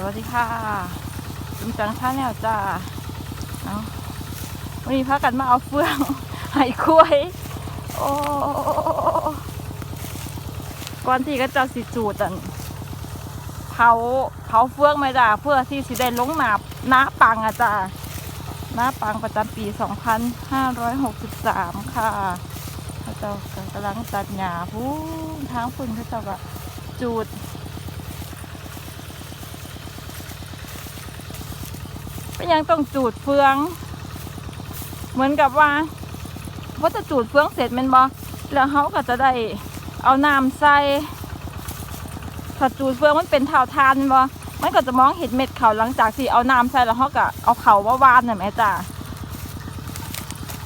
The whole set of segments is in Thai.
สวัสดีค่ะจุมจังชาแนลจ้าเอาวันนี้พากันมาเอาเฟืองไห้คุ้ยโอ้ก่อนที่ก็จะสิจูดอันเผาเผาเฟืองไม่ได้เพื่อที่สิได้ลงหนาบน้าปังอะจ้าน้าปังประจำปี 2563 ค่ะพระเจ้ากำลังตัดหญ้าพูนทางฝุ่นพระเจ้าก็จูด ก็ยังต้องจูดเฟือง เหมือนกับว่าพอจะจูดเฟืองเสร็จมันบอแล้วเขาก็จะได้เอาน้ำใส่ถ้าจูดเฟืองมันเป็นเท่าทานบอมันก็จะมองเห็นเม็ดเขาหลังจากที่เอาน้ำใส่แล้วเขาก็เอาเขาว่าวานน่ะแม่จ้า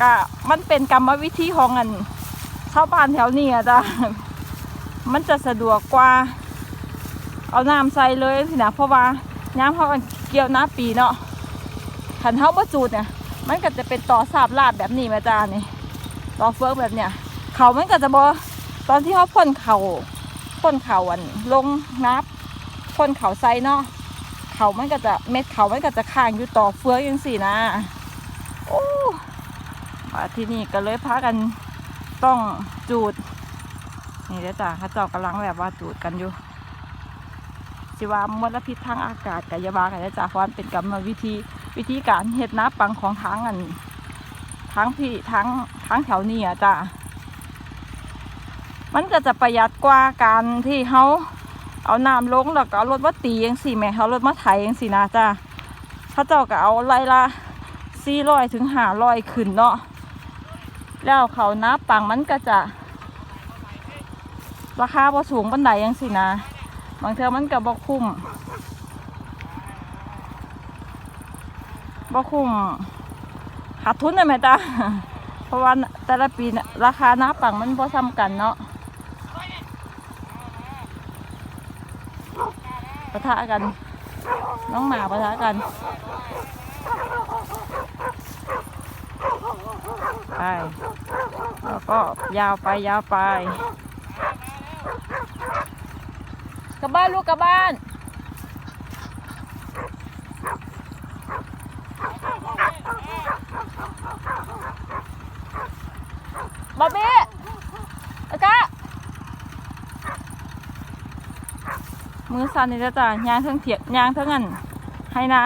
ก็มันเป็นกรรมวิธีของอันชาวบ้านแถวนี้อะจ้ามันจะสะดวกกว่า เอาน้ำใส่เลยสินะเพราะว่าน้ำเขาอันเกี่ยวน้ำปีเนาะ ขันเท้าบจูดเนี่ย มันก็จะเป็นต่อสาบลาดแบบนี้มาจ้านี่ต่อเฟืองแบบเนี้ยเขามันก็จะบอตอนที่เขาพ่นเขาพ่นเขาอันลงนับพ่นเขาไซเนาะเขามันก็จะเม็ดเขามันก็จะค้างอยู่ต่อเฟืองอยังสี่นะโอ้มาที่นี่ก็เลยพากันต้องจูด นี่เด้อจ้าเขาเจ้ากำลังแบบว่าจูดกันอยู่สิว่ามลพิษทางอากาศกับยาบากันจ้ะเพราะมันเป็นกรรมวิธี วิธีการเฮ็ดน้ำปังของทางอันทางพี่ทางทางแถวนี้อะจ้ะมันก็จะประหยัดกว่าการที่เขาเอาน้ำลงแล้วก็เอารถมาตียังสี่แม่เขารถมาไถยังสี่นะจ้ะพระเจ้าก็เอาไล่ละสี่ร้อยถึงห้าร้อยขึ้นเนาะแล้วเขาน้ำปังมันก็จะราคาพอสูงบันไดยังสี่นะ บางเทอมันก็บ่คุ้ม บ่คุ้มขาดทุนเลยไหมจ๊ะเพราะว่าแต่ละปีราคาน้าปังมันบ่ซ้ำกันเนาะปะทะกัน น้องหมาปะทะกันไปแล้วก็ยาวไปยาวไปกลับบ้านลูกกลับบ้าน บอบบี้อากามือสั่นนี่จ้ะจ้ะยางเทั้งเถียงยางเทั้งอันให้นะ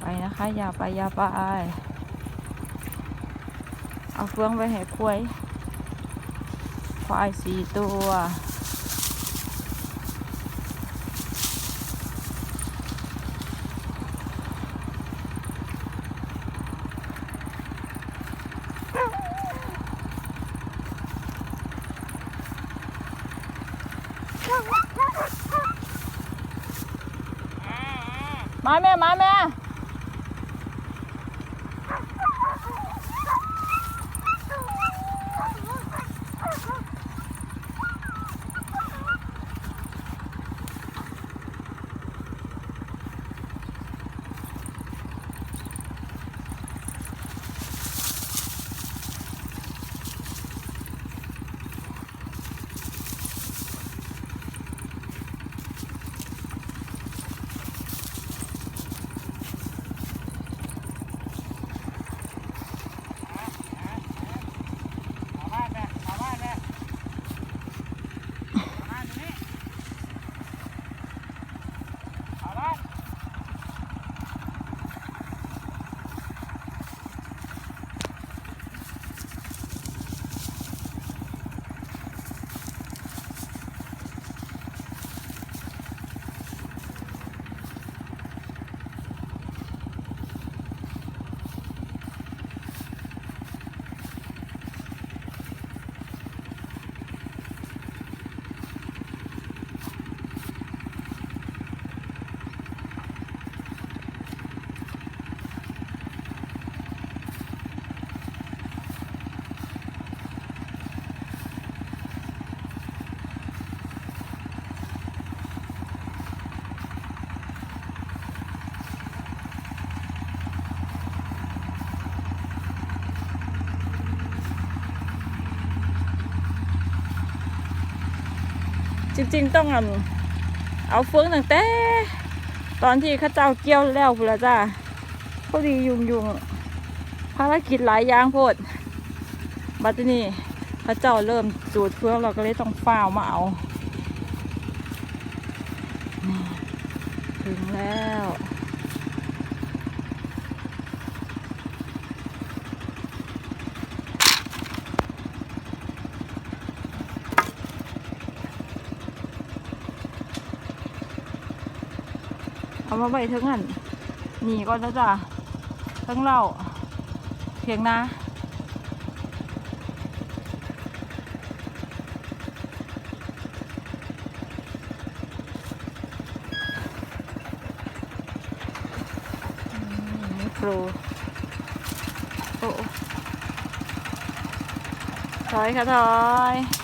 ไปนะคะอย่าไปอย่าไปเอาเฟืองไปให้ควายควายสี่ตัว มาแม่ จริง ๆ ต้องเอาเฟืองตั้งแต่ ตอนที่ข้าเจ้าเกี่ยวแล้วพุ่นละจ้าพอดียุงยุงภารกิจหลายอย่างโพดบัดนี้ข้าเจ้าเริ่มจูดเฟืองเราก็เลยต้องฝ้าวมาเอาถึงแล้ว เอามาไว้ทั้งนั้นนี่ก่อนนะจ้ะทั้งเราเพียงนะโปรโอ้ถอยค่ะถอย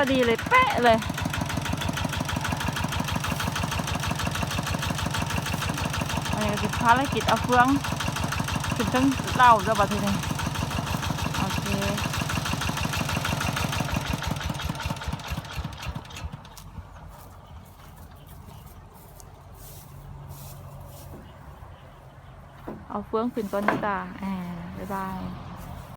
อดีเลยเป๊ะเลย อันนี้ก็คือภารกิจเอาเฟืองขึ้นทั้งเล่าจะบัดทีนี้โอเคเอาเฟืองขึ้นก่อนนะจ้าอ่าบ๊ายบาย